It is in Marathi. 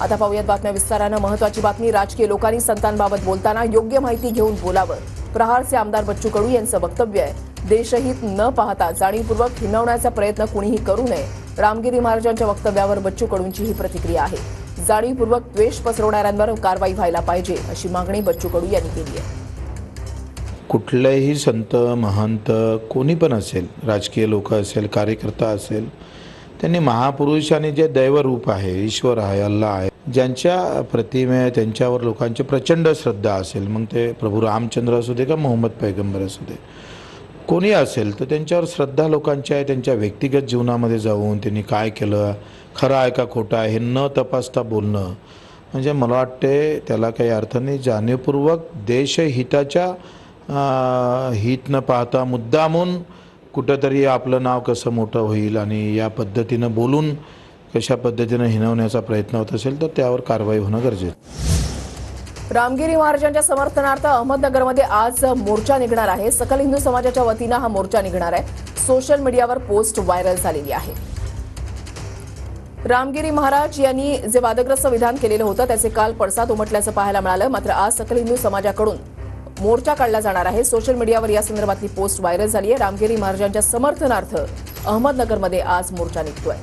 आता पाहूयात बातम्या विस्तारानं. महत्वाची बातमी राजकीय लोकांनी संतांबाबत बोलताना योग्य माहिती घेऊन बोलावं. प्रहारचे आमदार बच्चू कडू यांचं वक्तव्य आहे. देशहित न पाहता जाणीवपूर्वक हिनवण्याचा प्रयत्न कुणीही करू नये. रामगिरी महाराजांच्या वक्तव्यावर बच्चू कडूंची ही प्रतिक्रिया आहे. जाणीवपूर्वक द्वेष पसरवणाऱ्यांवर कारवाई व्हायला पाहिजे अशी मागणी बच्चू कडू यांनी केली आहे. कुठलेही संत महंत कोणी पण असेल राजकीय लोक असेल कार्यकर्ता असेल त्यांनी महापुरुष आणि जे दैवरूप आहे ईश्वर आहे अल्लाह आहे ज्यांच्या प्रतिमे त्यांच्यावर लोकांची प्रचंड श्रद्धा असेल मग ते प्रभू रामचंद्र असू दे का मोहम्मद पैगंबर असू दे कोणी असेल तर त्यांच्यावर श्रद्धा लोकांची आहे त्यांच्या व्यक्तिगत जीवनामध्ये जाऊन त्यांनी काय केलं खरं आहे का खोटं आहे हे न तपासता बोलणं. म्हणजे मला वाटते त्याला काही अर्थ नाही. जाणीवपूर्वक देशहिताच्या हित न पाहता मुद्दामून कुठंतरी आपलं नाव कसं मोठं होईल आणि या पद्धतीनं बोलून कशा पद्धतीनं हिनवण्याचा प्रयत्न होत असेल तर त्यावर कारवाई होणं गरजेचं रामगिरी महाराजांच्या समर्थनार्थ अहमदनगरमध्ये आज मोर्चा निघणार आहे. सकल हिंदू समाजाच्या वतीनं हा मोर्चा निघणार आहे. सोशल मीडियावर पोस्ट व्हायरल झालेली आहे. रामगिरी महाराज यांनी जे वादग्रस्त विधान केलेलं होतं त्याचे काल पडसाद उमटल्याचं पाहायला मिळालं. मात्र आज सकल हिंदू समाजाकडून मोर्चा काढला जाणार आहे. सोशल मीडियावर या संदर्भातली पोस्ट व्हायरल झाली आहे रामगिरी महाराजांच्या समर्थनार्थ अहमदनगरमध्ये आज मोर्चा निघतोय.